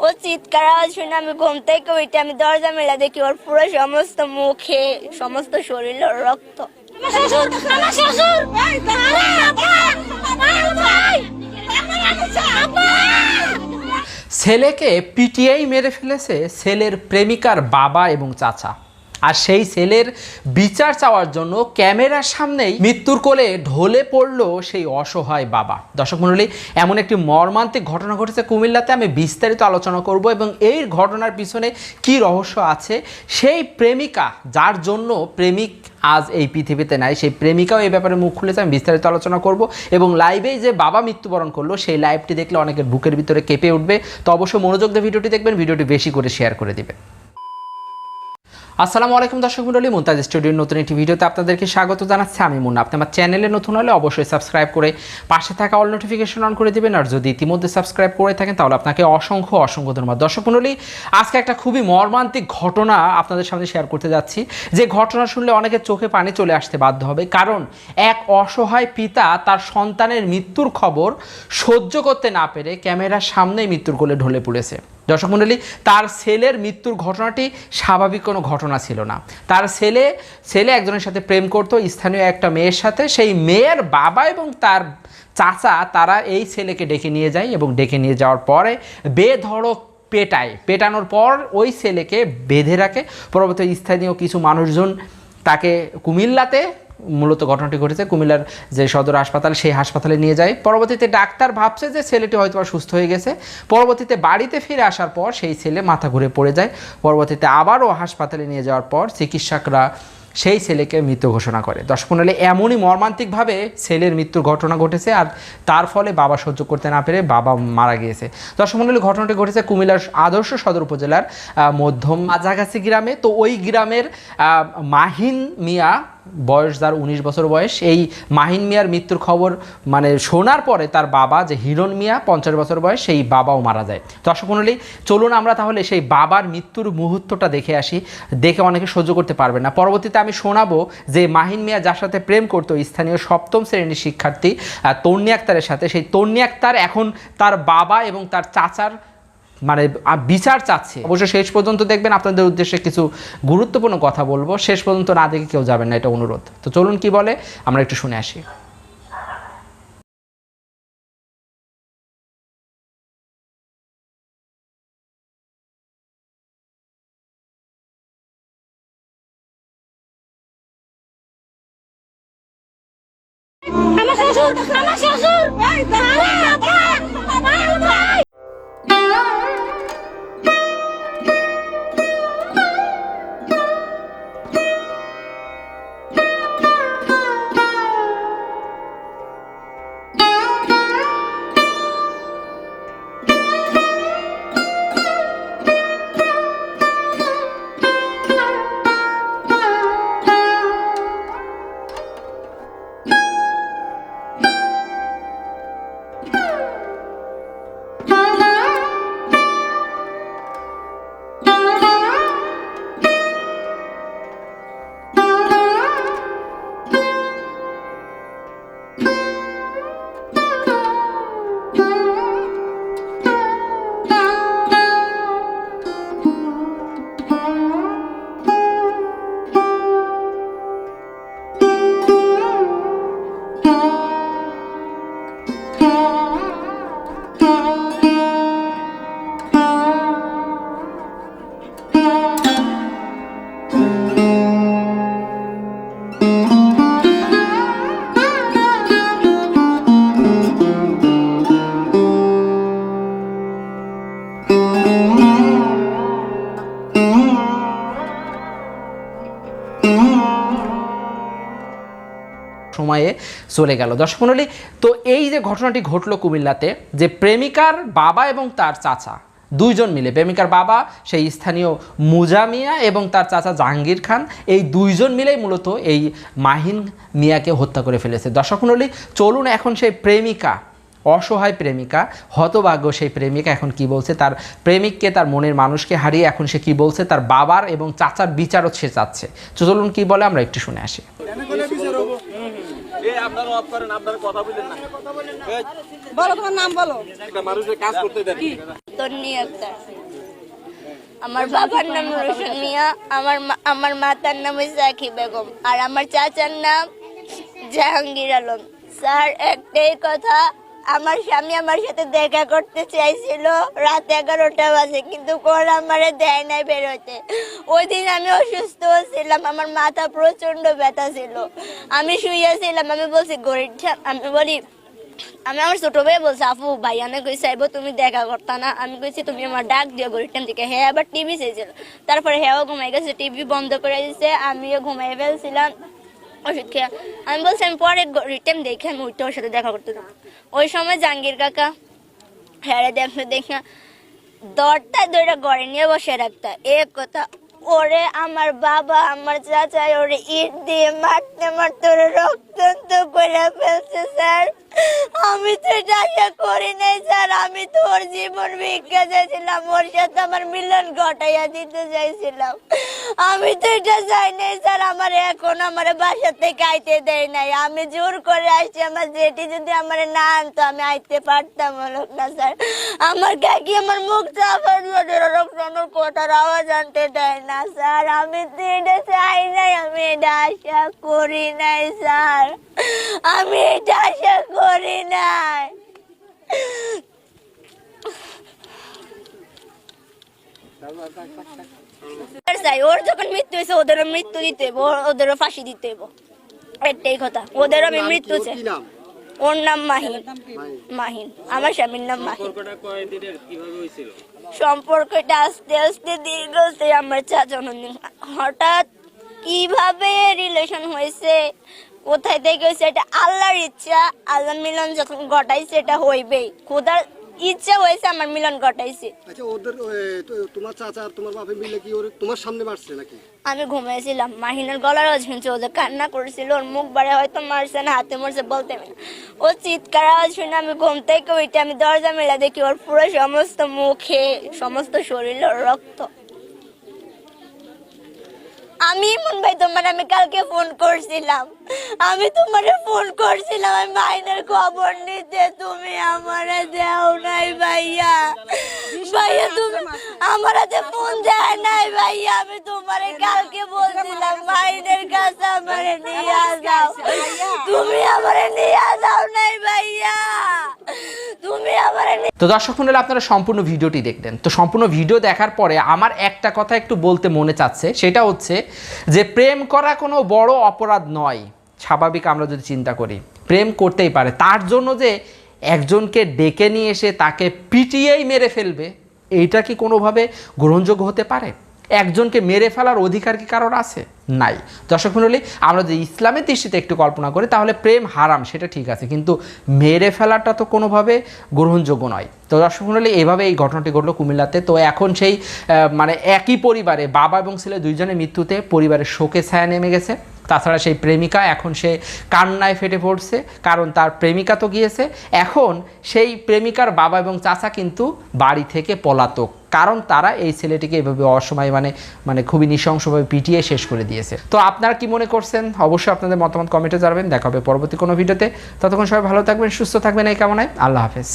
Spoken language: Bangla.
ও চিৎকার শুনে আমি ঘুম থেকে উঠে আমি দরজা মেলা দেখি ওর পুরো সমস্ত মুখে, সমস্ত শরীরে রক্ত। ছেলেকে পিটিআই মেরে ফেলেছে ছেলের প্রেমিকার বাবা এবং চাচা। আর সেই ছেলের বিচার চাওয়ার জন্য ক্যামেরার সামনেই মৃত্যুর কোলে ঢলে পড়ল সেই অসহায় বাবা। দর্শক মণ্ডলী, এমন একটি মর্মান্তিক ঘটনা ঘটেছে কুমিল্লাতে। আমি বিস্তারিত আলোচনা করব এবং এই ঘটনার পিছনে কি রহস্য আছে সেই প্রেমিকা, যার জন্য প্রেমিক আজ এই পৃথিবীতে নাই। সেই প্রেমিকাও এই ব্যাপারে মুখ খুলেছে, আমি বিস্তারিত আলোচনা করব এবং লাইভে যে বাবা মৃত্যুবরণ করল, সেই লাইভটি দেখলে অনেকের বুকের ভিতরে কেঁপে উঠবে। তো অবশ্যই মনোযোগ দিয়ে ভিডিওটি দেখবেন, ভিডিওটি বেশি করে শেয়ার করে দিবেন। আসসালামু আলাইকুম দর্শক মন্ডলী মুমতাজ স্টুডিওর নতুন একটি ভিডিওতে আপনাদেরকে স্বাগত জানাচ্ছি। আমি মুন্না। আপনি আমার চ্যানেলে নতুন হলে অবশ্যই সাবস্ক্রাইব করে পাশে থাকা অল নোটিফিকেশন অন করে দেবেন। আর যদি ইতিমধ্যে সাবস্ক্রাইব করে থাকেন, তাহলে আপনাকে অসংখ্য অসংখ্য ধন্যবাদ। দর্শক মন্ডলী, আজকে একটা খুবই মর্মান্তিক ঘটনা আপনাদের সামনে শেয়ার করতে যাচ্ছি। যে ঘটনা শুনলে অনেকের চোখে পানি চলে আসতে বাধ্য হবে। কারণ, এক অসহায় পিতা তার সন্তানের মৃত্যুর খবর সহ্য করতে না পেরে ক্যামেরার সামনেই মৃত্যুর কোলে ঢলে পড়েছে। দর্শক মণ্ডলী তার ছেলের মৃত্যুর ঘটনাটি স্বাভাবিক কোনো ঘটনা ছিল না। তার ছেলে ছেলে একজনের সাথে প্রেম করত, স্থানীয় একটা মেয়ের সাথে। সেই মেয়ের বাবা এবং তার চাচা, তারা এই ছেলেকে ডেকে নিয়ে যায় এবং ডেকে নিয়ে যাওয়ার পরে বেধড়ক পেটায়। পেটানোর পর ওই ছেলেকে বেঁধে রাখে। পরবর্তী স্থানীয় কিছু মানুষজন তাকে কুমিল্লাতে মূলত ঘটনাটি ঘটেছে কুমিল্লার যে সদর হাসপাতাল, সেই হাসপাতালে নিয়ে যায়। পরবর্তীতে ডাক্তার ভাবছে যে ছেলেটি হয়তো সুস্থ হয়ে গেছে। পরবর্তীতে বাড়িতে ফিরে আসার পর সেই ছেলে মাথা ঘুরে পড়ে যায়। পরবর্তীতে আবারও হাসপাতালে নিয়ে যাওয়ার পর চিকিৎসকরা সেই ছেলেকে মৃত্যু ঘোষণা করে। দর্শক মণ্ডলী এমনই মর্মান্তিকভাবে ছেলের মৃত্যুর ঘটনা ঘটেছে আর তার ফলে বাবা সহ্য করতে না পেরে বাবা মারা গিয়েছে। দর্শক মণ্ডলী ঘটনাটি ঘটেছে কুমিল্লার আদর্শ সদর উপজেলার মধ্যম আজাগাছি গ্রামে। তো ওই গ্রামের মাহিন মিয়া বয়স যার উনিশ বছর বয়স, এই মাহিন মিয়ার মৃত্যুর খবর মানে শোনার পরে তার বাবা, যে হিরণ মিয়া, পঞ্চাশ বছর বয়স, সেই বাবাও মারা যায়। দর্শক মণ্ডলী, চলুন আমরা তাহলে সেই বাবার মৃত্যুর মুহূর্তটা দেখে আসি। দেখে অনেকে সহ্য করতে পারবে না। পরবর্তীতে আমি শোনাবো যে মাহিন মিয়া যার সাথে প্রেম করতো, স্থানীয় সপ্তম শ্রেণির শিক্ষার্থী তন্নি আক্তারের সাথে। সেই তন্নি আক্তার এখন তার বাবা এবং তার চাচার মানে বিচার চাচ্ছে। অবশ্য শেষ পর্যন্ত দেখবেন আপনাদের উদ্দেশ্যে কিছু গুরুত্বপূর্ণ কথা বলব। শেষ পর্যন্ত না দেখে কেউ যাবেন না, এটা অনুরোধ। তো চলুন কি বলে, আমরা একটু শুনে আসি। আমার শ্বশুর আমার শ্বশুর! সময়ে চলে গেল। দর্শক মণ্ডলী, তো এই যে ঘটনাটি ঘটলো কুমিল্লাতে, যে প্রেমিকার বাবা এবং তার চাচা, দুইজন মিলে, প্রেমিকার বাবা, সেই স্থানীয় মুজামিয়া এবং তার চাচা জাহাঙ্গীর খান, এই দুইজন মিলেই মূলত এই মাহিন মিয়াকে হত্যা করে ফেলেছে। দর্শক মণ্ডলী, চলুন এখন সেই প্রেমিকা, অসহায় প্রেমিকা, হতভাগ্য সেই প্রেমিকা এখন কি বলছে, তার প্রেমিককে, তার মনের মানুষকে হারিয়ে এখন সে কি বলছে, তার বাবার এবং চাচার বিচারও সে চাচ্ছে। চলুন কি বলে আমরা একটু শুনে আসি। আপনারা অফ করেন আপনারা কথা বলেন না। বলো তোমার নাম বলো। একটা মানুষের কাজ করতে দেন। তন্নি আক্তার। আমার বাবার নাম রোশন মিয়া আমার মা- আমার মাতার নাম সাকি বেগম আর আমার চাচার নাম জাহাঙ্গীর আলম। স্যার একটাই কথা আমার স্বামী আমার সাথে দেখা করতে চাইছিল। রাত এগারোটা বাজে, কিন্তু কোন আমারে দেয় নাই বেরোতে। ওই দিন আমি অসুস্থ ছিলাম, আমার মাথা প্রচণ্ড ব্যথা ছিল। আমি শুয়েছিলাম আমি বলছি, গরিব আমি বলি, আমি আমার ছোট ভাই বলছে, আপু, ভাই আমি কই চাইব? তুমি দেখা করতা না। আমি কইছি, তুমি আমার ডাক দিও গরিবটান থেকে হ্যাঁ আবার টিভি চাইছিল। তারপরে হ্যাঁও ঘুমাই গেছে, টিভি বন্ধ করে দিছে, আমিও ঘুমাই ফেলছিলাম। ওষুধ খেয়ে আমি বলছি আমি পরে রিটেম দেখে আমি ওইটা ওর সাথে দেখা করতে ওই সময় জাহাঙ্গীর কাকা হ্যাঁ দেখে দরটা দুইটা গড়ে নিয়ে বসে রাখতা এ কথা ওরে আমার বাবা, আমার চাচা ওরে ইট দিয়ে মারতে মারতে ওরে রক্তান্ত করে ফেলছে, স্যার। আমি তো এটা করি নাই, স্যার। আমি তো ওর জীবন ভিক্ষা চাইছিলাম, ওর সাথে আমার মিলন ঘটাইয়া দিতে চাইছিলাম। আমি তো এটা চাই নাই, স্যার। আমার এখন আমার বাসা থেকে আইতে দেয় নাই। আমি জোর করে আসছি, আমার জেঠি যদি আমার না আনতো, আমি আইতে পারতাম না, স্যার। আমার কাকি আমার মুখ চাপা কোটার আওয়াজ আনতে দেয় না স্যার। আমি তো এটা চাই নাই আমি এটা আশা করি নাই স্যার। আমি এটা আশা করি নাই। ওর যখন মৃত্যু হয়েছে ওদেরও মৃত্যু দিতে ওদেরও ফাঁসি দিতে একটাই কথা। ওদের আমি মৃত্যু চাই। ওর নাম মাহিন। মাহিন। আমার স্বামীর নাম মাহিন। সম্পর্কটা আস্তে আস্তে দীর্ঘতে আমার চা জন্মদিন হঠাৎ কীভাবে রিলেশন হয়েছে? কোথায় থেকে হয়েছে? এটা আল্লাহর ইচ্ছা। আল্লাহ মিলন যখন ঘটাইছে সেটা হইবেই। খোদার ইচ্ছা হয়েছে আমার মিলন ঘটাইছে। আচ্ছা ওদের তোমার চাচা আর তোমার বাপে মিলে কি ওর তোমার সামনে মারছে নাকি? আমি ঘুমিয়েছিলাম মাহিনার গলার আওয়াজ শুনছে ওদের কান্না করেছিল ওর মুখ বারে হয়তো মারছে না হাতে মারছে বলতে না। ও চিৎকার আওয়াজ শুনে আমি ঘুম থেকে উঠে আমি দরজা মেলা দেখি ওর পুরো সমস্ত মুখে সমস্ত শরীরে রক্ত। আমি ইমন ভাই তোমার আমি কালকে ফোন করছিলাম। আমি তোমারে ফোন করছিলাম আমি মাইনের খবর নিতে। তুমি আমারে দেও নাই ভাইয়া। ভাইয়া তুমি আমার হাতে ফোন দেয় নাই ভাইয়া। আমি তোমারে কালকে বলছিলাম মাইনের কাছে আমারে নিয়ে যাও। তুমি আমারে নিয়ে যাও নাই ভাইয়া। তো দর্শক মন্ডলী, আপনারা সম্পূর্ণ ভিডিওটি দেখলেন। তো সম্পূর্ণ ভিডিও দেখার পরে আমার একটা কথা একটু বলতে মনে চাচ্ছে, সেটা হচ্ছে যে প্রেম করা কোনো বড় অপরাধ নয়। স্বাভাবিক আমরা যদি চিন্তা করি, প্রেম করতেই পারে। তার জন্য যে একজনকে ডেকে নিয়ে এসে তাকে পিটিয়েই মেরে ফেলবে, এইটা কি কোনোভাবে গ্রহণযোগ্য হতে পারে? একজনকে মেরে ফেলার অধিকার কি কারোর আছে? নাই। দর্শক মণ্ডলী, আমরা যদি ইসলামের দৃষ্টিতে একটু কল্পনা করি, তাহলে প্রেম হারাম, সেটা ঠিক আছে। কিন্তু মেরে ফেলাটা তো কোনোভাবে গ্রহণযোগ্য নয়। তো দর্শক মণ্ডলী, এইভাবে এই ঘটনাটি ঘটলো কুমিল্লাতে। তো এখন সেই মানে একই পরিবারে বাবা এবং ছেলে দুইজনের মৃত্যুতে পরিবারের শোকে ছায়া নেমে গেছে। তাছাড়া সেই প্রেমিকা এখন সে কান্নায় ফেটে পড়ছে, কারণ তার প্রেমিকা তো গিয়েছে। এখন সেই প্রেমিকার বাবা এবং চাচা কিন্তু বাড়ি থেকে পলাতক, কারণ তারা এই ছেলেটিকে এভাবে অসময় মানে মানে খুবই নৃশংসভাবে পিটিয়ে শেষ করে দিয়েছে। তো আপনারা কি মনে করছেন? অবশ্যই আপনাদের মতামত কমেন্টে জানাবেন। দেখা হবে পরবর্তী কোনো ভিডিওতে। ততক্ষণ সবাই ভালো থাকবেন, সুস্থ থাকবেন এই কামনায়। আল্লাহ হাফেজ।